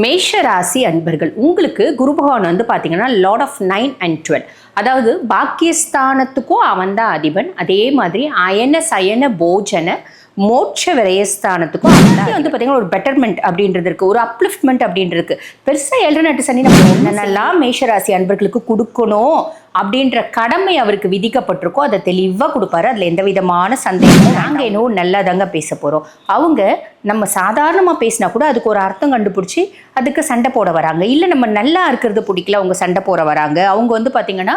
மேஷ ராசி அன்பர்கள் உங்களுக்கு குரு பகவான் வந்து பார்த்தீங்கன்னா lord of nine and twelve அதாவது பாக்கியஸ்தானத்துக்கும் அவன் தான் அதிபன். அதே மாதிரி அயன சயன போஜன மோட்ச விரயஸ்தானத்துக்கும் தான் வந்து பார்த்தீங்கன்னா ஒரு பெட்டர்மெண்ட் அப்படின்றது இருக்கு. ஒரு அப்லிஃப்ட்மெண்ட் அப்படின்றது இருக்கு. பெருசாக நாட்டு சனி நம்ம என்னென்னலாம் மேஷராசி அன்பர்களுக்கு கொடுக்கணும் அப்படின்ற கடமை அவருக்கு விதிக்கப்பட்டிருக்கோ அதை தெளிவாக கொடுப்பாரு. அதில் எந்த விதமான சந்தேகமும் நாங்கள் என்னவோ நல்லதாங்க பேச போகிறோம் அவங்க நம்ம சாதாரணமாக பேசினா கூட அதுக்கு ஒரு அர்த்தம் கண்டுபிடிச்சி அதுக்கு சண்டை போட வராங்க. இல்லை நம்ம நல்லா இருக்கிறது பிடிக்கல அவங்க சண்டை போட வராங்க. அவங்க வந்து பார்த்தீங்கன்னா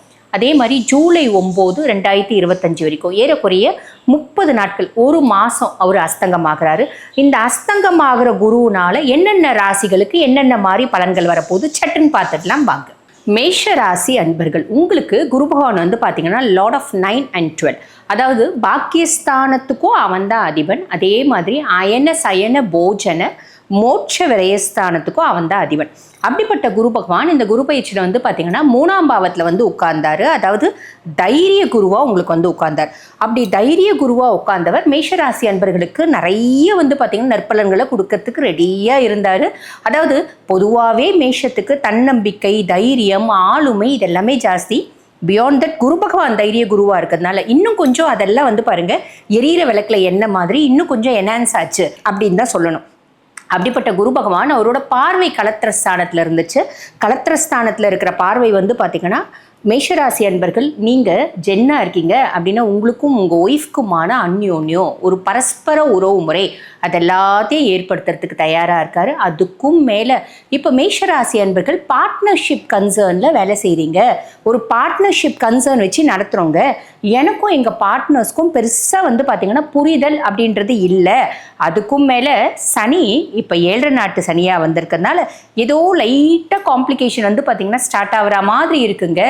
அதே மாதிரி ஜூலை ஒம்பது ரெண்டாயிரத்தி இருபத்தஞ்சு வரைக்கும் ஏறக்குறைய முப்பது நாட்கள் ஒரு மாதம் அவர் அஸ்தங்கமாகிறாரு. இந்த அஸ்தங்கமாகிற குருவினால என்னென்ன ராசிகளுக்கு என்னென்ன மாதிரி பலன்கள் வரப்போகுது? சட்டுன்னு பார்த்துடலாம் வாங்க. மேஷ ராசி அன்பர்கள் உங்களுக்கு குரு பகவான் வந்து பார்த்தீங்கன்னா lord of nine and twelve அதாவது பாக்கியஸ்தானத்துக்கும் அவன் தான் அதிபன். அதே மாதிரி அயன சயன போஜன மோட்ச விரயஸ்தானத்துக்கும் அவன் தான் அதிபன். அப்படிப்பட்ட குரு பகவான் இந்த குரு பயிற்சியில் வந்து பார்த்தீங்கன்னா மூணாம் பாவத்தில் வந்து உட்கார்ந்தாரு. அதாவது தைரிய குருவாக உங்களுக்கு வந்து உட்கார்ந்தார். அப்படி தைரிய குருவாக உட்கார்ந்தவர் மேஷராசி அன்பர்களுக்கு நிறைய வந்து பார்த்தீங்கன்னா நற்பலன்களை கொடுக்கறதுக்கு ரெடியாக இருந்தார். அதாவது பொதுவாகவே மேஷத்துக்கு தன்னம்பிக்கை தைரியம் ஆளுமை இதெல்லாமே ஜாஸ்தி. பியாண்ட் தட் குரு பகவான் தைரிய குருவாக இருக்கிறதுனால இன்னும் கொஞ்சம் அதெல்லாம் வந்து பாருங்கள் எரியிற விளக்கில் என்ன மாதிரி இன்னும் கொஞ்சம் என்ஹான்ஸ் ஆச்சு அப்படின்னு தான் சொல்லணும். அப்படிப்பட்ட குரு பகவான் அவரோட பார்வை கலத்திரஸ்தானத்தில் இருந்துச்சு. கலத்திரஸ்தானத்தில் இருக்கிற பார்வை வந்து பார்த்திங்கன்னா மேஷராசி அன்பர்கள் நீங்கள் ஜென்னாக இருக்கீங்க அப்படின்னா உங்களுக்கும் உங்கள் ஒய்ஃப்க்குமான அந்யோன்யம் ஒரு பரஸ்பர உறவு முறை அதெல்லாத்தையும் ஏற்படுத்துறதுக்கு தயாராக இருக்கார். அதுக்கும் மேலே இப்போ மேஷராசி அன்பர்கள் பார்ட்னர்ஷிப் கன்சர்னில் வேலை செய்கிறீங்க ஒரு பார்ட்னர்ஷிப் கன்சர்ன் வச்சு நடத்துகிறோங்க எனக்கும் எங்கள் பார்ட்னர்ஸ்க்கும் பெருசாக வந்து பார்த்திங்கன்னா புரிதல் அப்படின்றது இல்லை. அதுக்கும் மேலே சனி இப்போ ஏழரை நாட்டு சனியாக வந்திருக்கிறதுனால ஏதோ லைட்டாக காம்ப்ளிகேஷன் வந்து பார்த்திங்கன்னா ஸ்டார்ட் ஆகிற மாதிரி இருக்குங்க.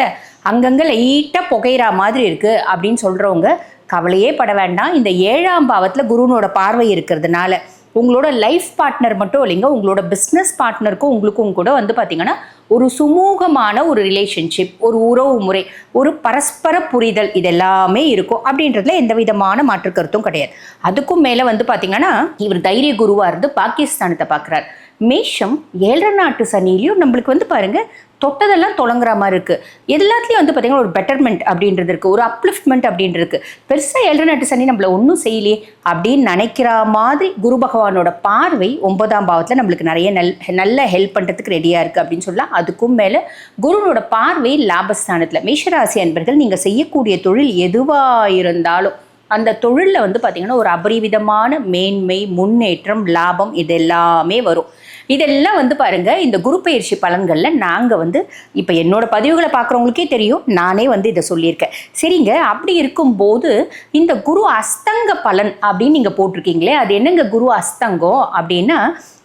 அங்கங்கே லைட்டாக புகையிற மாதிரி இருக்குது அப்படின்னு சொல்கிறவங்க கவலையே பட வேண்டாம். இந்த ஏழாம் பாவத்தில் குருனோட பார்வை இருக்கிறதுனால உங்களோட லைஃப் பார்ட்னர் மட்டும் இல்லைங்க உங்களோட பிஸ்னஸ் பார்ட்னருக்கும் உங்களுக்கும் கூட வந்து பார்த்தீங்கன்னா ஒரு சுமூகமான ஒரு ரிலேஷன்ஷிப் ஒரு உறவு முறை ஒரு பரஸ்பர புரிதல் இதெல்லாமே இருக்கும். அப்படின்றதுல எந்த விதமான மாற்று கருத்தும் கிடையாது. அதுக்கும் மேலே வந்து பார்த்தீங்கன்னா இவர் தைரிய குருவாக இருந்து பாகிஸ்தானத்தை பார்க்குறாரு மேஷம் ஏழரை நாட்டு சனிலையும் நம்மளுக்கு வந்து பாருங்கள் தொட்டதெல்லாம் தொடங்குற மாதிரி இருக்கு. எல்லாத்துலேயும் வந்து பார்த்தீங்கன்னா ஒரு பெட்டர்மெண்ட் அப்படின்றது இருக்குது ஒரு அப்லிஃப்ட்மெண்ட் அப்படின்றது இருக்குது பெருசாக ஏழரை நாட்டு சனி நம்மள ஒன்றும் செய்யலையே அப்படின்னு நினைக்கிற மாதிரி குரு பகவானோட பார்வை ஒன்பதாம் பாவத்தில் நம்மளுக்கு நிறைய நல் நல்ல ஹெல்ப் பண்ணுறதுக்கு ரெடியாக இருக்குது அப்படின்னு சொல்லலாம். அதுக்கும் மேலே குருனோட பார்வை லாபஸ்தானத்தில். மேஷராசி அன்பர்கள் நீங்கள் செய்யக்கூடிய தொழில் எதுவாக இருந்தாலும் அந்த தொழிலில் வந்து பார்த்திங்கன்னா ஒரு அபரிவிதமான மேன்மை முன்னேற்றம் லாபம் இது எல்லாமே வரும். இதெல்லாம் வந்து பாருங்க இந்த குரு பயிற்சி பலன்களில் நாங்கள் வந்து இப்போ என்னோட பதிவுகளை பார்க்குறவங்களுக்கே தெரியும். நானே வந்து இதை சொல்லியிருக்கேன். சரிங்க அப்படி இருக்கும்போது இந்த குரு அஸ்தங்க பலன் அப்படின்னு நீங்கள் போட்டிருக்கீங்களே அது என்னங்க குரு அஸ்தங்கம் அப்படின்னா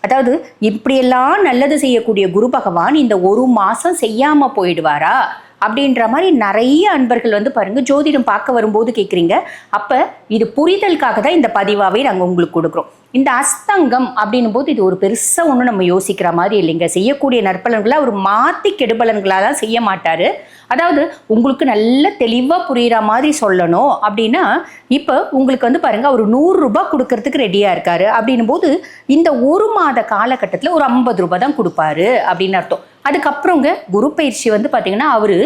அதாவது இப்படியெல்லாம் நல்லது செய்யக்கூடிய குரு பகவான் இந்த ஒரு மாதம் செய்யாமல் போயிடுவாரா? அப்படின்ற மாதிரி நிறைய அன்பர்கள் வந்து பாருங்க ஜோதிடம் பார்க்க வரும்போது கேட்குறீங்க அப்போ இது புரிதலுக்காக தான் இந்த பதிவாகவே நாங்கள் உங்களுக்கு கொடுக்குறோம். இந்த அஸ்தங்கம் அப்படின்னும் போது இது ஒரு பெருசாக ஒன்றும் நம்ம யோசிக்கிற மாதிரி இல்லைங்க. செய்யக்கூடிய நற்பலன்களை அவர் மாற்றி கெடுபலன்களாக தான் செய்ய மாட்டார். அதாவது உங்களுக்கு நல்ல தெளிவாக புரிகிற மாதிரி சொல்லணும் அப்படின்னா இப்போ உங்களுக்கு வந்து பாருங்கள் அவர் நூறுரூபா கொடுக்கறதுக்கு ரெடியாக இருக்காரு. அப்படின்னும் போது இந்த ஒரு மாத காலகட்டத்தில் ஒரு ஐம்பது ரூபா தான் கொடுப்பாரு அப்படின்னு அர்த்தம். அதுக்கப்புறங்க குரு பயிற்சி வந்து பார்த்தீங்கன்னா அவர்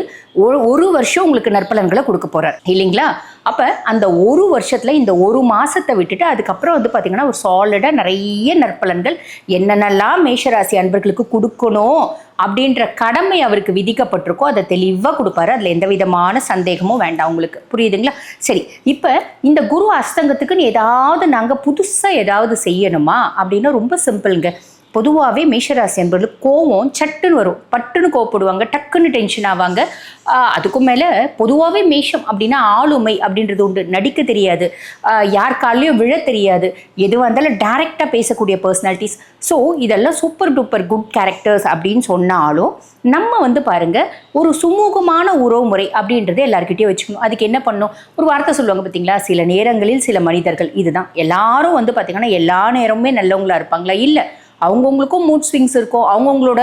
ஒரு ஒரு வருஷம் உங்களுக்கு நற்பலன்களை கொடுக்க போகிறார் இல்லைங்களா? அப்போ அந்த ஒரு வருஷத்தில் இந்த ஒரு மாதத்தை விட்டுட்டு அதுக்கப்புறம் வந்து பார்த்தீங்கன்னா ஒரு சாலிடாக நிறைய நற்பலன்கள் என்னென்னலாம் மேஷராசி அன்பர்களுக்கு கொடுக்கணும் அப்படின்ற கடமை அவருக்கு விதிக்கப்பட்டிருக்கோ அதை தெளிவாக கொடுப்பாரு. அதில் எந்த விதமான சந்தேகமும் வேண்டாம் உங்களுக்கு. புரியுதுங்களா? சரி இப்போ இந்த குரு அஸ்தங்கத்துக்குன்னு ஏதாவது நாங்கள் புதுசாக ஏதாவது செய்யணுமா? அப்படின்னா ரொம்ப சிம்பிளுங்க. பொதுவாகவே மேஷராசி என்பது கோவம் சட்டுன்னு வரும். பட்டுன்னு கோவப்படுவாங்க டக்குன்னு டென்ஷன் ஆவாங்க. அதுக்கும் மேலே பொதுவாகவே மேஷம் அப்படின்னா ஆளுமை அப்படின்றது உண்டு. நடிக்க தெரியாது. யார் காலையும் விழ தெரியாது. எதுவாக இருந்தாலும் டைரெக்டாக பேசக்கூடிய பர்சனாலிட்டிஸ் ஸோ இதெல்லாம் சூப்பர் டூப்பர் குட் கேரக்டர்ஸ் அப்படின்னு சொன்னாலும் நம்ம வந்து பாருங்க ஒரு சுமூகமான உறவுமுறை அப்படின்றத எல்லாருக்கிட்டையும் வச்சுக்கணும். அதுக்கு என்ன பண்ணணும்? ஒரு வார்த்தை சொல்லுவாங்க பார்த்தீங்களா? சில நேரங்களில் சில மனிதர்கள். இதுதான். எல்லாரும் வந்து பார்த்திங்கன்னா எல்லா நேரமுமே நல்லவங்களா இருப்பாங்களா? இல்லை. அவங்கவுங்களுக்கும் மூட் ஸ்விங்ஸ் இருக்கும் அவங்கவுங்களோட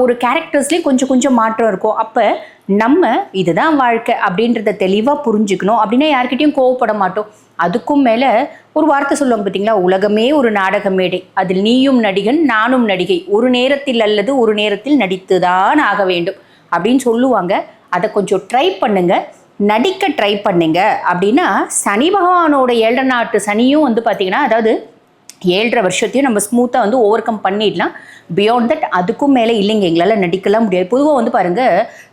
ஒரு கேரக்டர்ஸ்லேயும் கொஞ்சம் கொஞ்சம் மாற்றம் இருக்கும் அப்போ நம்ம இதுதான் வாழ்க்கை அப்படின்றத தெளிவாக புரிஞ்சுக்கணும். அப்படின்னா யார்கிட்டயும் கோவப்பட மாட்டோம். அதுக்கும் மேலே ஒரு வார்த்தை சொல்லுவாங்க பார்த்தீங்களா உலகமே ஒரு நாடக மேடை. அதில் நீயும் நடிகன் நானும் நடிகை. ஒரு நேரத்தில் அல்லது ஒரு நேரத்தில் நடித்துதான் ஆக வேண்டும். அப்படின்னு சொல்லுவாங்க. அதை கொஞ்சம் ட்ரை பண்ணுங்க. நடிக்க ட்ரை பண்ணுங்க. அப்படின்னா சனி பகவானோட ஏழநாட்டு நாட்டு சனியும் வந்து பார்த்தீங்கன்னா அதாவது ஏழரை வருஷத்தையும் நம்ம ஸ்மூத்தாக வந்து ஓவர் கம் பண்ணிடலாம். பியாண்ட் தட் அதுக்கும் மேலே இல்லைங்க. எங்களால் நடிக்கலாம் முடியாது. பொதுவாக வந்து பாருங்கள்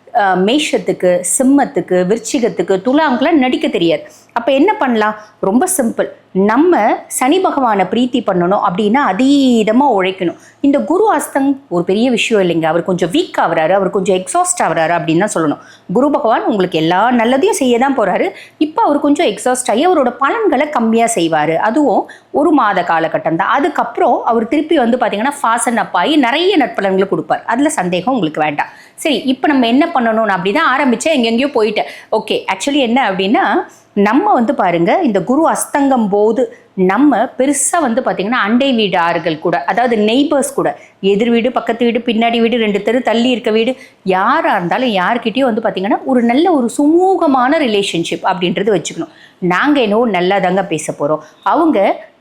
மேஷத்துக்கு சிம்மத்துக்கு விருச்சிகத்துக்கு துலாங்கெலாம் நடிக்க தெரியாது. அப்போ என்ன பண்ணலாம்? ரொம்ப சிம்பிள் நம்ம சனி பகவானை பிரீத்தி பண்ணணும் அப்படின்னா அதீதமாக உழைக்கணும். இந்த குரு அஸ்தங் ஒரு பெரிய விஷயம் இல்லைங்க. அவர் கொஞ்சம் வீக் ஆகிறாரு. அவர் கொஞ்சம் எக்ஸாஸ்ட் ஆகிறாரு அப்படின்னு தான் சொல்லணும். குரு பகவான் உங்களுக்கு எல்லா நல்லதையும் செய்ய தான் போகிறாரு இப்போ அவர் கொஞ்சம் எக்ஸாஸ்ட் ஆகி அவரோட பலன்களை கம்மியாக செய்வார். அதுவும் ஒரு மாத காலகட்டம் தான். அதுக்கப்புறம் அவர் திருப்பி வந்து பார்த்தீங்கன்னா ஃபாசன் அப் ஆகி நிறைய நற்பலன்களை கொடுப்பார். அதில் சந்தேகம் உங்களுக்கு வேண்டாம். சரி இப்போ நம்ம என்ன பண்ணணும் நான் அப்படி தான் ஆரம்பித்தேன் எங்கெங்கேயோ போயிட்டேன். ஓகே ஆக்சுவலி என்ன அப்படின்னா நம்ம வந்து பாருங்க இந்த குரு அஸ்தங்கம் போது நம்ம பெருசாக வந்து பார்த்திங்கன்னா அண்டை வீடார்கள் கூட அதாவது நெய்பர்ஸ் கூட எதிர் வீடு பக்கத்து வீடு பின்னாடி வீடு ரெண்டு தெரு தள்ளி இருக்க வீடு யாராக இருந்தாலும் யார்கிட்டயும் வந்து பார்த்திங்கன்னா ஒரு நல்ல ஒரு சுமூகமான ரிலேஷன்ஷிப் அப்படின்றது வச்சுக்கணும். நாங்கள் என்னவோ நல்லா தாங்க பேச போகிறோம் அவங்க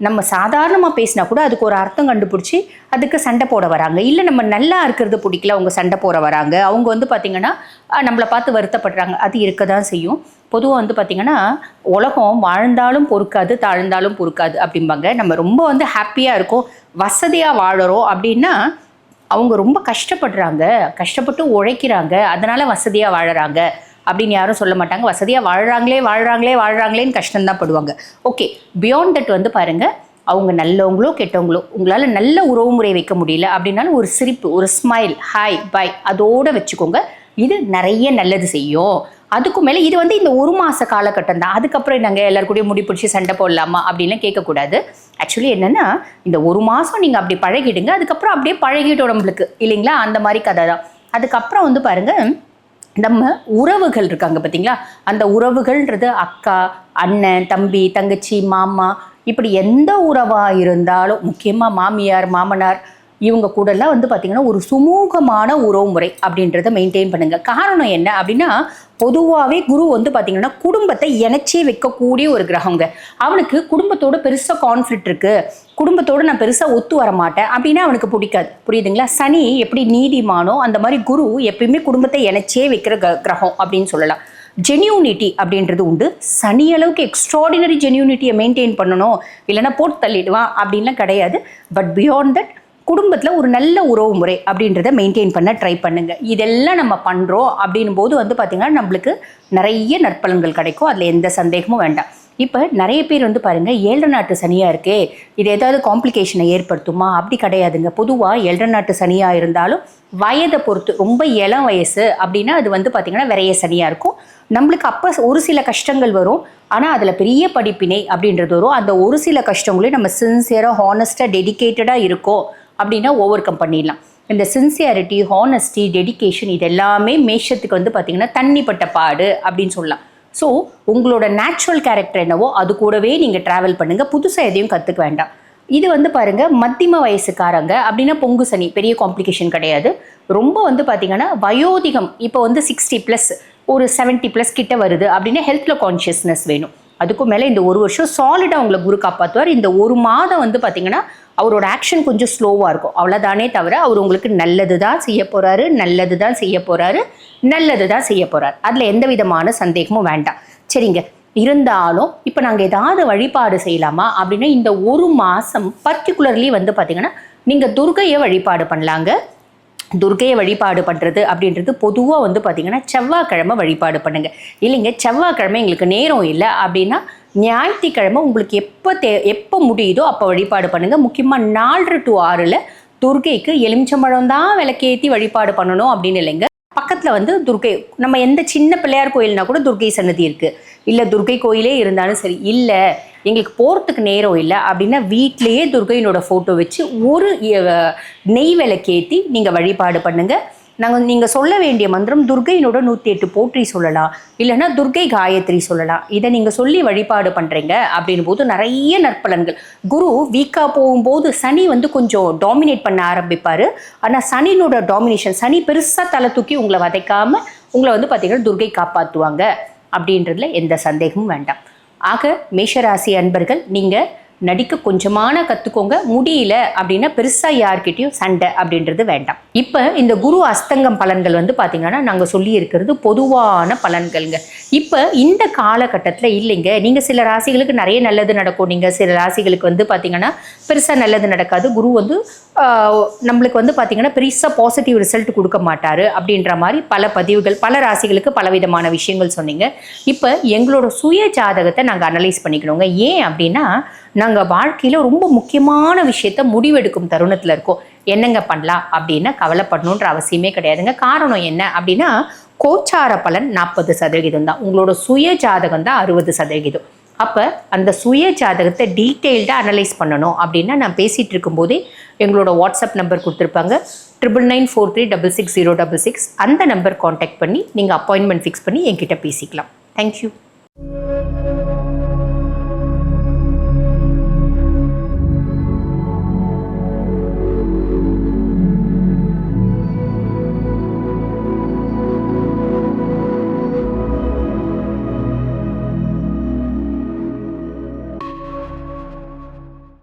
நம்ம சாதாரணமாக பேசினா கூட அதுக்கு ஒரு அர்த்தம் கண்டுபிடிச்சி அதுக்கு சண்டை போட வராங்க. இல்லை நம்ம நல்லா இருக்கிறது பிடிக்கல அவங்க சண்டை போட வராங்க. அவங்க வந்து பார்த்திங்கன்னா நம்மளை பார்த்து வருத்தப்படுறாங்க. அது இருக்க தான் செய்யும். பொதுவாக வந்து பார்த்திங்கன்னா உலகம் வாழ்ந்தாலும் பொறுக்காது தாழ்ந்தாலும் பொறுக்காது அப்படிம்பாங்க. நம்ம ரொம்ப வந்து ஹாப்பியாக இருக்கோம். வசதியாக வாழறோம் அப்படின்னா அவங்க ரொம்ப கஷ்டப்படுறாங்க. கஷ்டப்பட்டு உழைக்கிறாங்க. அதனால் வசதியாக வாழறாங்க. அப்படின்னு யாரும் சொல்ல மாட்டாங்க. வசதியாக வாழ்கிறாங்களே வாழ்கிறாங்களே வாழ்கிறாங்களேன்னு கஷ்டம்தான் படுவாங்க. ஓகே பியாண்ட் தட் வந்து பாருங்கள் அவங்க நல்லவங்களோ கெட்டவங்களோ உங்களால் நல்ல உறவுமுறை வைக்க முடியல அப்படின்னாலும் ஒரு சிரிப்பு ஒரு ஸ்மைல் ஹாய் பை அதோடு வச்சுக்கோங்க. இது நிறைய நல்லது செய்யும். அதுக்கும் மேலே இது வந்து இந்த ஒரு மாத காலகட்டம் தான். அதுக்கப்புறம் நாங்கள் எல்லாருக்கூடிய முடி பிடிச்சி சண்டை போடலாமா அப்படின்லாம் கேட்கக்கூடாது. ஆக்சுவலி என்னென்னா இந்த ஒரு மாதம் நீங்கள் அப்படி பழகிடுங்க அதுக்கப்புறம் அப்படியே பழகிட்டு நம்மளுக்கு இல்லைங்களா? அந்த மாதிரி கதை தான். அதுக்கப்புறம் வந்து பாருங்கள் நம்ம உறவுகள் இருக்காங்க பார்த்தீங்களா அந்த உறவுகள்ன்றது அக்கா அண்ணன் தம்பி தங்கச்சி மாமா இப்படி எந்த உறவாக இருந்தாலும் முக்கியமாக மாமியார் மாமனார் இவங்க கூடலாம் வந்து பார்த்திங்கன்னா ஒரு சுமூகமான உறவுமுறை அப்படின்றத மெயின்டைன் பண்ணுங்க. காரணம் என்ன அப்படின்னா பொதுவாகவே குரு வந்து பார்த்திங்கன்னா குடும்பத்தை இணைச்சே வைக்கக்கூடிய ஒரு கிரகங்க. அவனுக்கு குடும்பத்தோட பெருசாக கான்ஃப்ளிக்ட் இருக்குது குடும்பத்தோடு நான் பெருசாக ஒத்து வர மாட்டேன் அப்படின்னா அவனுக்கு பிடிக்காது. புரியுதுங்களா? சனி எப்படி நீதிமானோ அந்த மாதிரி குரு எப்பயுமே குடும்பத்தை இணைச்சே வைக்கிற க- கிரகம் அப்படின்னு சொல்லலாம். ஜென்யூனிட்டி அப்படின்றது உண்டு. சனி அளவுக்கு எக்ஸ்ட்ராடினரி ஜென்யூனிட்டியை மெயின்டைன் பண்ணணும். இல்லைன்னா போட்டு தள்ளிடுவான் அப்படின்லாம் கிடையாது. பட் பியாண்ட் தட் குடும்பத்தில் ஒரு நல்ல உறவு முறை அப்படின்றத மெயின்டைன் பண்ண ட்ரை பண்ணுங்க. இதெல்லாம் நம்ம பண்ணுறோம் அப்படின்னும் போது வந்து பார்த்திங்கன்னா நம்மளுக்கு நிறைய நற்பலன்கள் கிடைக்கும். அதில் எந்த சந்தேகமும் வேண்டாம். இப்போ நிறைய பேர் வந்து பாருங்கள் ஏழு நாட்டு சனியாக இருக்கே இது ஏதாவது காம்ப்ளிகேஷனை ஏற்படுத்துமா? அப்படி கிடையாதுங்க. பொதுவாக ஏழு நாட்டு சனியாக இருந்தாலும் வயதை பொறுத்து ரொம்ப இளம் வயசு அப்படின்னா அது வந்து பார்த்திங்கன்னா விரைய சனியாக இருக்கும். நம்மளுக்கு அப்போ ஒரு சில கஷ்டங்கள் வரும். ஆனால் அதில் பெரிய படிப்பினை அப்படின்றது வரும். அந்த ஒரு சில கஷ்டங்களையும் நம்ம சின்சியராக ஹானஸ்ட்டாக டெடிகேட்டடாக இருக்கோம். அப்படின்னா ஓவர் கம் பண்ணிடலாம். இந்த சின்சியாரிட்டி ஹானஸ்டி டெடிகேஷன் இது எல்லாமே மேஷத்துக்கு வந்து பார்த்திங்கன்னா தண்ணிப்பட்ட பாடு அப்படின்னு சொல்லலாம். ஸோ உங்களோட நேச்சுரல் கேரக்டர் என்னவோ அது கூடவே நீங்கள் ட்ராவல் பண்ணுங்கள் புதுசாக எதையும் கற்றுக்க வேண்டாம். இது வந்து பாருங்க மத்தியம வயசுக்காரங்க அப்படின்னா பொங்கு சனி பெரிய காம்ப்ளிகேஷன் கிடையாது. ரொம்ப வந்து பார்த்தீங்கன்னா வயோதிகம் இப்போ வந்து சிக்ஸ்டி ப்ளஸ் ஒரு 70 ப்ளஸ் கிட்ட வருது அப்படின்னா ஹெல்த்தில் கான்ஷியஸ்னஸ் வேணும். அதுக்கும் மேலே இந்த ஒரு வருஷம் சாலிடாக உங்களை குரு காப்பாற்றுவார் இந்த ஒரு மாதம் வந்து பார்த்தீங்கன்னா அவரோட ஆக்ஷன் கொஞ்சம் ஸ்லோவாக இருக்கும். அவ்வளோதானே தவிர அவர் உங்களுக்கு நல்லது தான் செய்ய போகிறாரு நல்லது தான் செய்ய போகிறாரு நல்லது தான் செய்ய போகிறார் அதில் எந்த விதமான சந்தேகமும் வேண்டாம். சரிங்க. இருந்தாலும் இப்போ நாங்கள் ஏதாவது வழிபாடு செய்யலாமா? அப்படின்னா இந்த ஒரு மாதம் பர்டிகுலர்லி வந்து பார்த்தீங்கன்னா நீங்கள் துர்கையை வழிபாடு பண்ணலாங்க. துர்கையை வழிபாடு பண்ணுறது அப்படின்றது பொதுவாக வந்து பார்த்திங்கன்னா செவ்வாய்க்கிழமை வழிபாடு பண்ணுங்கள் இல்லைங்க செவ்வாய்க்கிழமை எங்களுக்கு நேரம் இல்லை அப்படின்னா ஞாயிற்றுக்கிழமை உங்களுக்கு எப்போ தே எப்போ முடியுதோ அப்போ வழிபாடு பண்ணுங்கள் முக்கியமாக நாலு டு ஆறில் துர்கைக்கு எலுமிச்சம்பழம் தான் விளக்கேற்றி வழிபாடு பண்ணணும் அப்படின்னு இல்லைங்க. பக்கத்தில் வந்து துர்கை நம்ம எந்த சின்ன பிள்ளையார் கோயில்னா கூட துர்கை சன்னதி இருக்குது இல்லை துர்கை கோயிலே இருந்தாலும் சரி இல்லை எங்களுக்கு போகிறதுக்கு நேரம் இல்லை அப்படின்னா வீட்டிலையே துர்கையினோட ஃபோட்டோ வச்சு ஒரு நெய் விளக்கேற்றி நீங்கள் வழிபாடு பண்ணுங்கள் நாங்கள் நீங்கள் சொல்ல வேண்டிய மந்திரம் துர்கையினோட நூற்றி எட்டு போற்றி சொல்லலாம். இல்லைன்னா துர்கை காயத்ரி சொல்லலாம். இதை நீங்கள் சொல்லி வழிபாடு பண்ணுறீங்க அப்படின் போது நிறைய நற்பலன்கள். குரு வீக்காக போகும்போது சனி வந்து கொஞ்சம் டாமினேட் பண்ண ஆரம்பிப்பார். ஆனால் சனியினோட டாமினேஷன் சனி பெருசாக தலை தூக்கி உங்களை வதைக்காமல் உங்களை வந்து பார்த்தீங்கன்னா துர்கை காப்பாற்றுவாங்க அப்படின்றதுல எந்த சந்தேகமும் வேண்டாம். ஆக மேஷராசி அன்பர்கள் நீங்கள் நடிக்க கொஞ்சமான கற்றுக்கோங்க முடியல அப்படின்னா பெருசாக யார்கிட்டயும் சண்டை அப்படின்றது வேண்டாம். இப்போ இந்த குரு அஸ்தங்கம் பலன்கள் வந்து பார்த்தீங்கன்னா நாங்கள் சொல்லி இருக்கிறது பொதுவான பலன்கள்ங்க. இப்போ இந்த காலகட்டத்தில் இல்லைங்க. நீங்கள் சில ராசிகளுக்கு நிறைய நல்லது நடக்கும். நீங்கள் சில ராசிகளுக்கு வந்து பார்த்தீங்கன்னா பெருசாக நல்லது நடக்காது. குரு வந்து நம்மளுக்கு வந்து பார்த்திங்கன்னா பெருசாக பாசிட்டிவ் ரிசல்ட் கொடுக்க மாட்டார் அப்படின்ற மாதிரி பல பதிவுகள் பல ராசிகளுக்கு பலவிதமான விஷயங்கள் சொன்னீங்க. இப்போ எங்களோட சுய ஜாதகத்தை நாங்கள் அனலைஸ் பண்ணிக்கணுங்க. ஏன் அப்படின்னா நாங்கள் வாழ்க்கையில் ரொம்ப முக்கியமான விஷயத்த முடிவெடுக்கும் தருணத்தில் இருக்கோம். என்னங்க பண்ணலாம்? அப்படின்னா கவலைப்படணுன்ற அவசியமே கிடையாதுங்க. காரணம் என்ன அப்படின்னா கோச்சார பலன் நாற்பது சதவிகிதம் தான். உங்களோட சுய ஜாதகம் தான் அறுபது சதவிகிதம். அப்போ அந்த சுய ஜாதகத்தை டீட்டெயில்டாக அனலைஸ் பண்ணணும் அப்படின்னா நான் பேசிகிட்டு இருக்கும்போதே எங்களோட வாட்ஸ்அப் நம்பர் கொடுத்துருப்பாங்க. Triple nine four three double six zero double six அந்த நம்பர் காண்டாக்ட் பண்ணி நீங்கள் அப்பாயின்மெண்ட் ஃபிக்ஸ் பண்ணி என்கிட்ட பேசிக்கலாம். தேங்க்யூ